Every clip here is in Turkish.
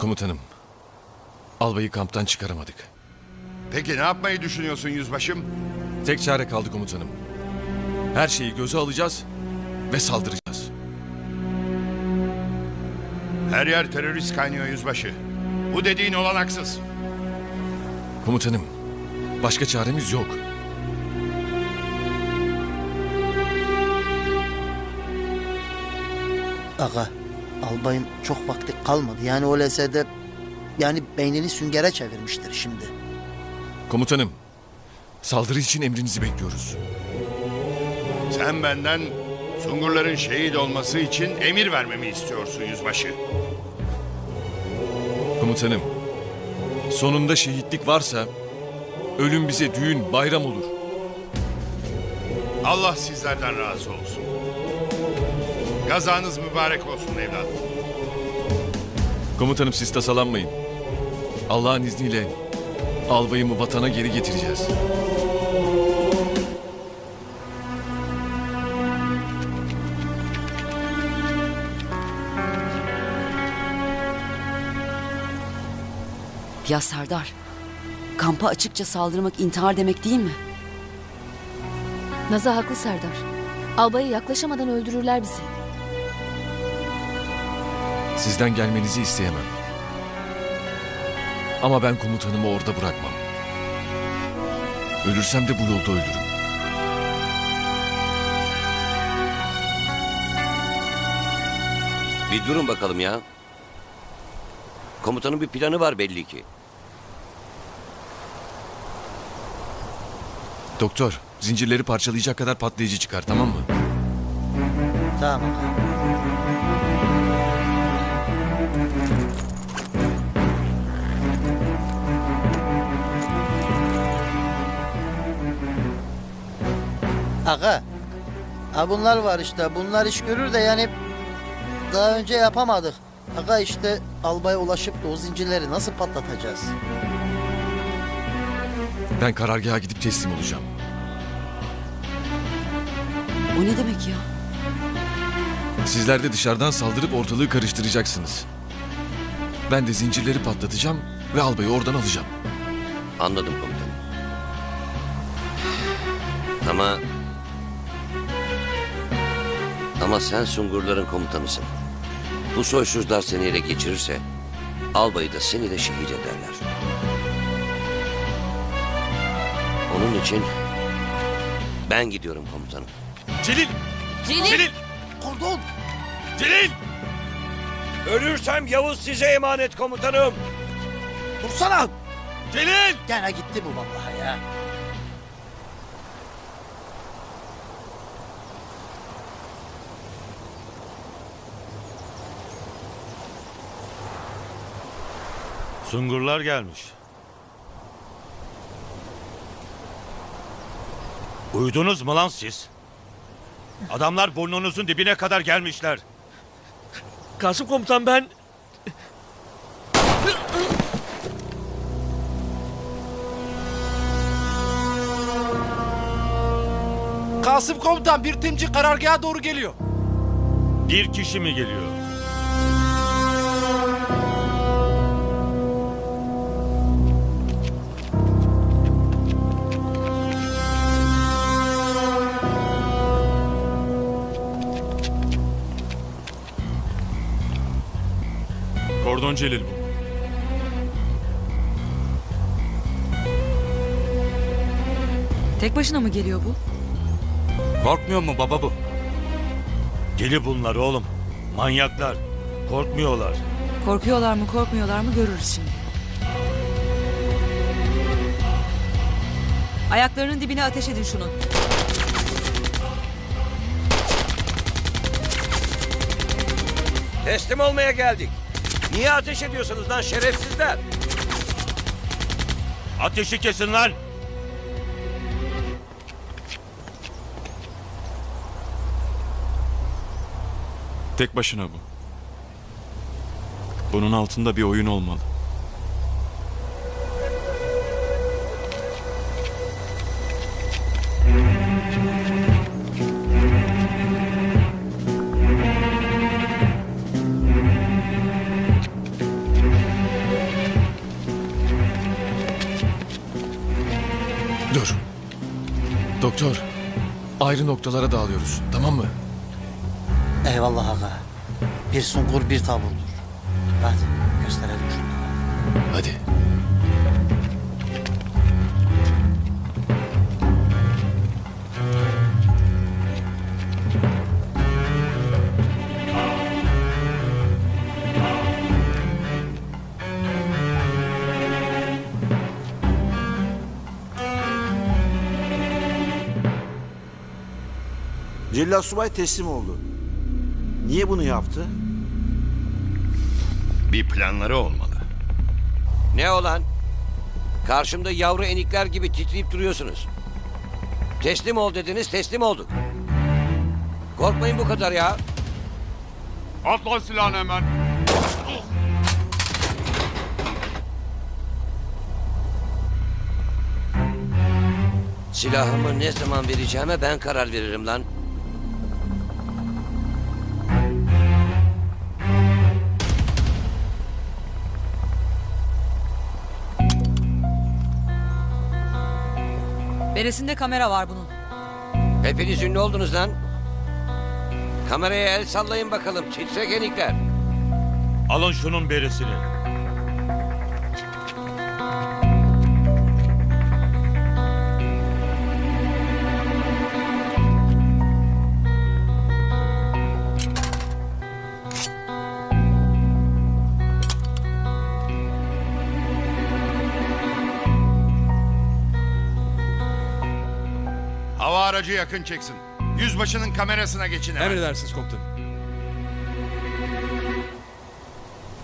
Komutanım. Albayı kamptan çıkaramadık. Peki ne yapmayı düşünüyorsun yüzbaşım? Tek çare kaldı komutanım. Her şeyi göze alacağız ve saldıracağız. Her yer terörist kaynıyor yüzbaşı. Bu dediğin olanaksız. Komutanım, başka çaremiz yok. Aga, albayım çok vakti kalmadı. Yani o LSD yani beynini süngere çevirmiştir şimdi. Komutanım, saldırı için emrinizi bekliyoruz. Sen benden Sungurların şehit olması için emir vermemi istiyorsun yüzbaşı. Komutanım, sonunda şehitlik varsa ölüm bize düğün, bayram olur. Allah sizlerden razı olsun. Gazanız mübarek olsun evladım. Komutanım siz tasalanmayın. Allah'ın izniyle albayımı vatana geri getireceğiz. Ya Serdar, kampa açıkça saldırmak intihar demek değil mi? Naza haklı Serdar. Albaya yaklaşamadan öldürürler bizi. Sizden gelmenizi isteyemem. Ama ben komutanımı orada bırakmam. Ölürsem de bu yolda ölürüm. Bir durun bakalım ya. Komutanın bir planı var belli ki. Doktor, zincirleri parçalayacak kadar patlayıcı çıkar tamam mı? Tamam Aga. Ha bunlar var işte. Bunlar iş görür de yani daha önce yapamadık. Aga işte albaya ulaşıp da o zincirleri nasıl patlatacağız? Ben karargaha gidip teslim olacağım. O ne demek ya? Sizler de dışarıdan saldırıp ortalığı karıştıracaksınız. Ben de zincirleri patlatacağım ve albayı oradan alacağım. Anladım komutanım. Ama... Ama sen Sungurların komutanısın. Bu soysuzlar seni ele geçirirse... Albayı da seni de şehit ederler. Onun için... Ben gidiyorum komutanım. Celil! Celil! Kordon! Celil! Ölürsem Yavuz size emanet komutanım. Dursana! Celil! Gene gitti bu vallahi ya. Sungurlar gelmiş. Uyudunuz mu lan siz? Adamlar burnunuzun dibine kadar gelmişler. Kasım komutan ben... Kasım komutan bir timci karargaha doğru geliyor. Bir kişi mi geliyor? Kordon Celil bu. Tek başına mı geliyor bu? Korkmuyor mu baba bu? Deli bunlar oğlum. Manyaklar. Korkmuyorlar. Korkuyorlar mı korkmuyorlar mı görürüz şimdi. Ayaklarının dibine ateş edin şunun. Teslim olmaya geldik. Niye ateş ediyorsunuz lan şerefsizler? Ateşi kesin lan. Tek başına bu. Bunun altında bir oyun olmalı. Ayrı noktalara dağılıyoruz. Tamam mı? Eyvallah aga. Bir sungur bir taburdur. Celal Subay teslim oldu. Niye bunu yaptı? Bir planları olmalı. Ne olan? Karşımda yavru enikler gibi titreyip duruyorsunuz. Teslim ol dediniz teslim olduk. Korkmayın bu kadar ya. Atla silahını hemen. Silahımı ne zaman vereceğime ben karar veririm lan. Beresinde kamera var bunun. Hepiniz ünlü oldunuz lan. Kameraya el sallayın bakalım titrek enikler. Alın şunun berisini. Hava aracı yakın çeksin. Yüzbaşının kamerasına geçin hemen. Emredersiniz komutanım.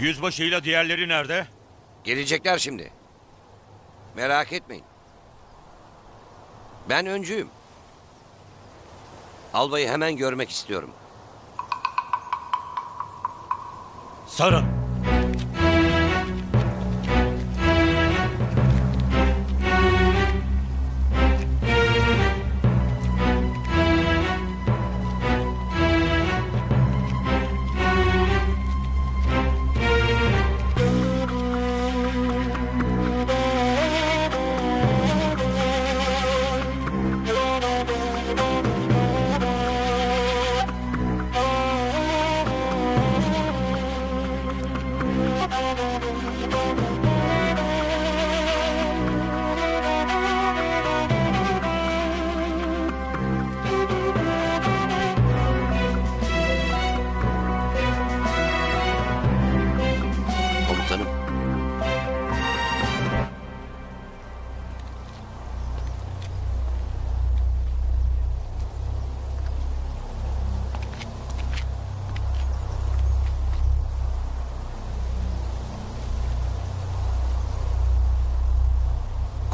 Yüzbaşıyla diğerleri nerede? Gelecekler şimdi. Merak etmeyin. Ben öncüyüm. Albayı hemen görmek istiyorum. Sarın.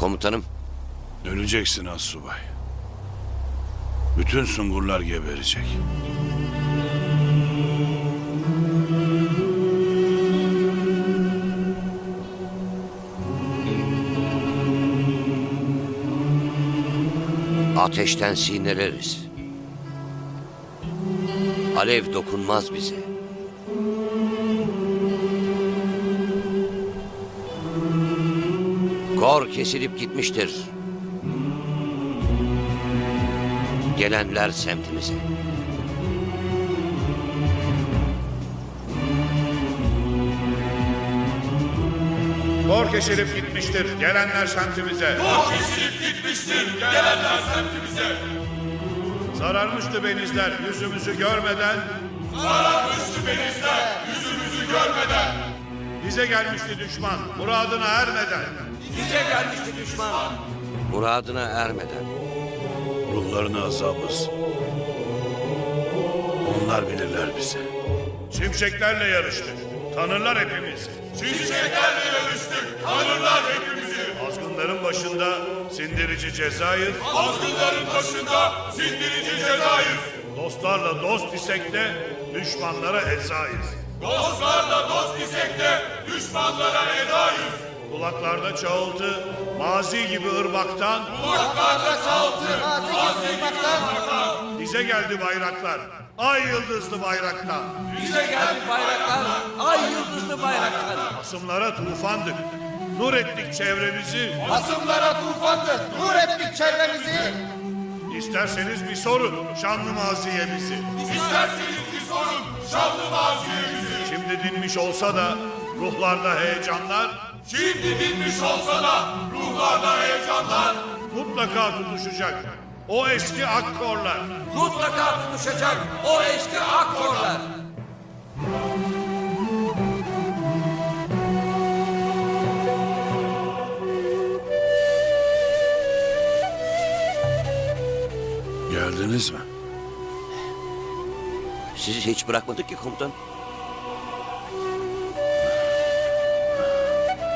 Komutanım. Döneceksin az subay. Bütün sungurlar geberecek. Ateşten sinirleriz. Alev dokunmaz bize. Kor kesilip gitmiştir. Gelenler semtimize. Kor kesilip gitmiştir. Gelenler semtimize. Sararmıştı benizler yüzümüzü görmeden. Sararmıştı benizler yüzümüzü görmeden. Bize gelmişti düşman muradına ermeden. Muradına ermeden. Ruhlarını azabız. Onlar bilirler bizi. Şimşeklerle yarıştık. Tanırlar hepimizi. Şimşeklerle yarıştık. Tanırlar hepimizi. Azgınların başında sindirici cezayız. Azgınların başında sindirici cezayız. Dostlarla dost isek de düşmanlara ezayız. Dostlarla dost isek de düşmanlara ezayız. Kulaklarda çağıltı, mazi gibi ırmaktan. Bize geldi bayraklar. Ay yıldızlı bayraktan. Bize geldi bayraklar, ay yıldızlı bayraklar. Asımlara tufandık. nur ettik çevremizi. Hasımlara tufandır, nur ettik çevremizi. İsterseniz bir sorun şanlı maziyemizi. İsterseniz bir sorun şanlı maziyemizi. Şimdi dinmiş olsa da ruhlarda heyecanlar. Şimdi dinmiş olsa da ruhlarda heyecanlar. Mutlaka tutuşacak o eski akkorlar. Mutlaka tutuşacak o eski akkorlar. Geldiniz mi? Sizi hiç bırakmadık ki komutan.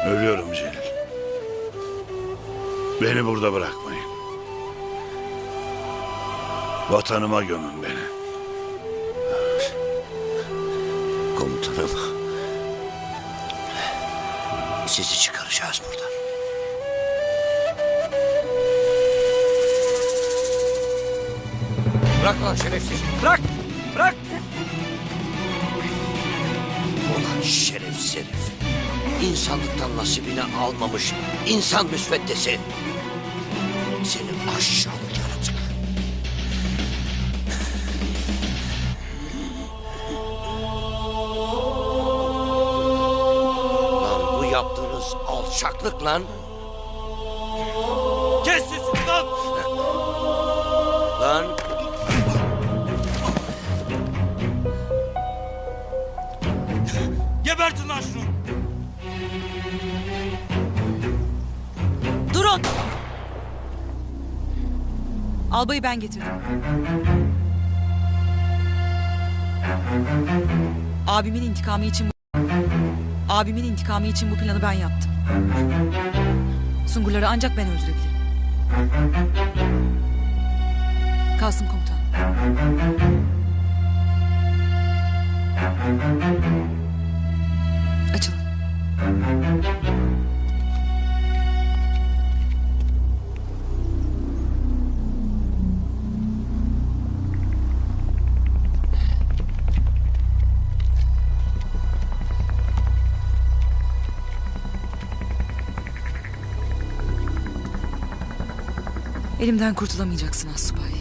Ölüyorum Celil. Beni burada bırakmayın. Vatanıma gömün beni. Komutanım. Sizi çıkaracağız buradan. Bırak lan şerefsiz. Bırak. Bırak. Ulan şerefsiz herif. İnsanlıktan nasibini almamış insan müsveddesi. Seni aşağılık yaratık. Lan bu yaptığınız alçaklık lan. Albayı ben getirdim. Abimin intikamı için bu... Abimin intikamı için bu planı ben yaptım. Sungurları ancak ben öldürebilirim. Kasım komutan. Açılın. Elimden kurtulamayacaksın Assubay.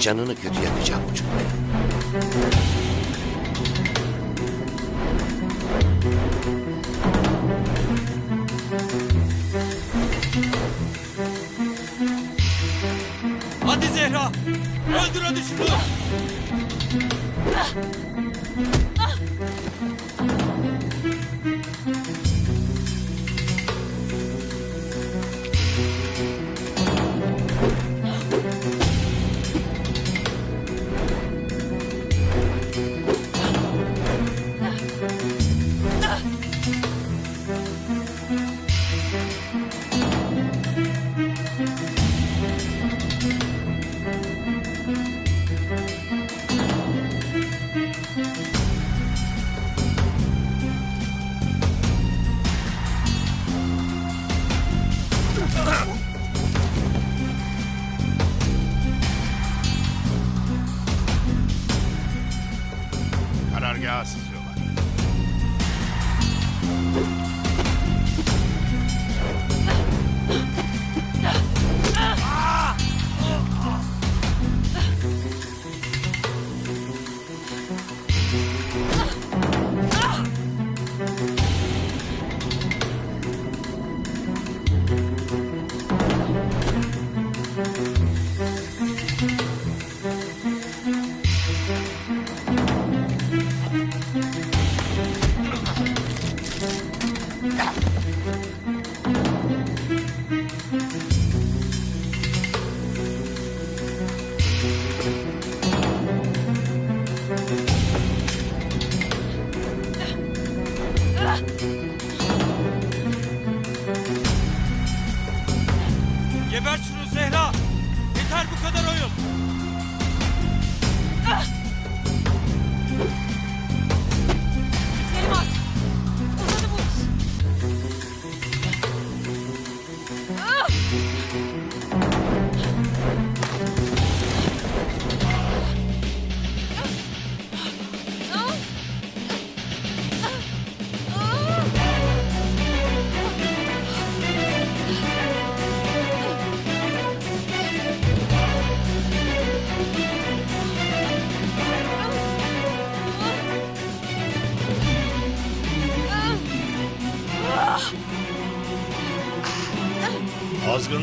canını kötü yapacağım bu çocuğu. Hadi Zehra! Öldür hadi şunu!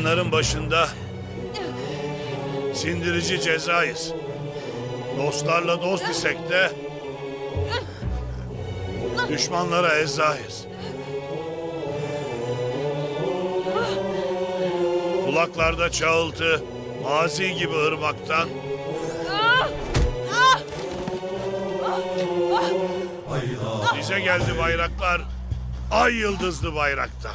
Azgınların başında sindirici cezayız. Dostlarla dost isek de düşmanlara ezayız. Kulaklarda çağıltı, mazi gibi ırmaktan Bize geldi bayraklar, ay yıldızlı bayraktan.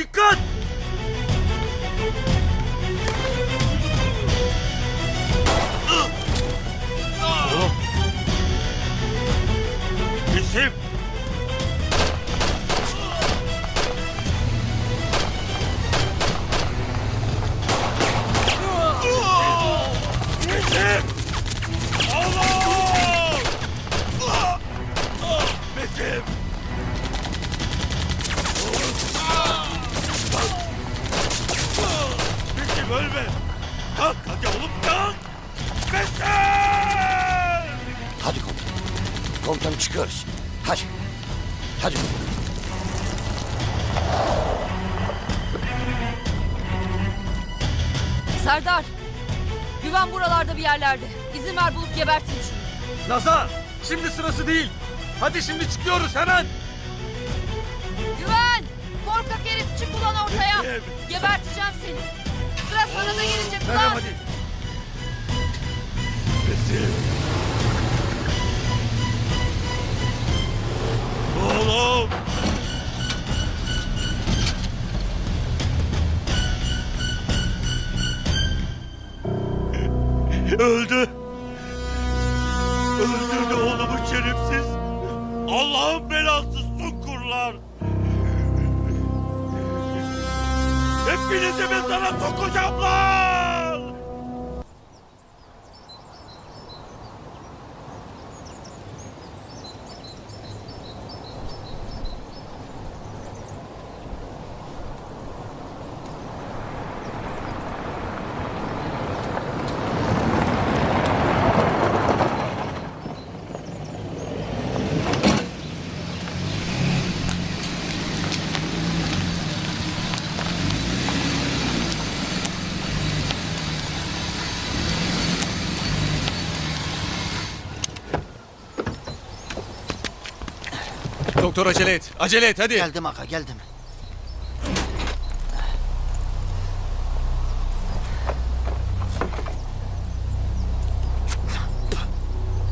Komutanım çıkıyoruz. Hadi. Hadi. Serdar, güven buralarda bir yerlerde. İzin ver bulup geberteyim şunu. Nazar! Şimdi sırası değil. Hadi şimdi çıkıyoruz hemen. Güven! Korkak herif çık ulan ortaya. Geberteceğim seni. Sıra sana da gelecek ulan. hadi. Bizim. Oğlum. Öldü. Öldürdü oğlumu şerefsiz. Allah'ın belası sunkurlar. Hepinizi mezara sokacağım lan. Doktor acele et. Acele et hadi. Geldim aga geldim.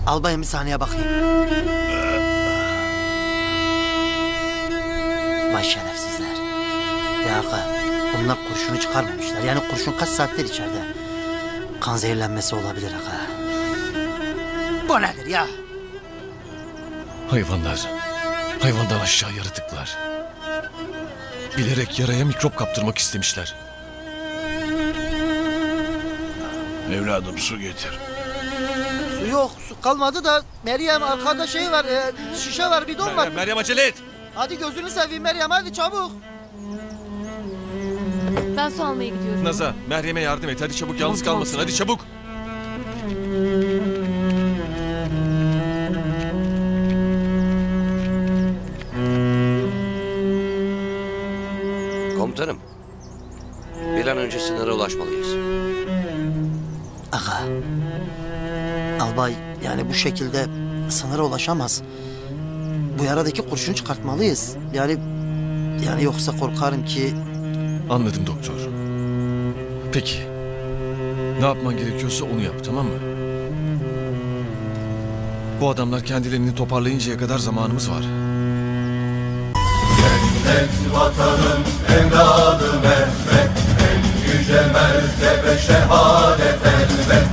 Albayım bir saniye bakayım. Vay şerefsizler. Ya aga bunlar kurşunu çıkarmamışlar. Yani kurşun kaç saattir içeride. Kan zehirlenmesi olabilir aga. Bu nedir ya? Hayvanlar. Hayvandan aşağı yaratıklar. Bilerek yaraya mikrop kaptırmak istemişler. Evladım su getir. Su yok su kalmadı da Meryem arkada şey var e, şişe var bidon var. Meryem, Meryem acele et. Hadi gözünü seveyim Meryem hadi çabuk. Ben su almaya gidiyorum. Naza, Meryem'e yardım et. Hadi çabuk yalnız Tamam, kalmasın. tamam. Hadi çabuk. Komutanım. Bir an önce sınıra ulaşmalıyız. Aga. Albay yani bu şekilde sınıra ulaşamaz. Bu yaradaki kurşunu çıkartmalıyız. Yani yani yoksa korkarım ki Anladım doktor. Peki. Ne yapman gerekiyorsa onu yap tamam mı? Bu adamlar kendilerini toparlayıncaya kadar zamanımız var. Tek vatanın evladı Mehmet En yüce mertebe şehadet elbet.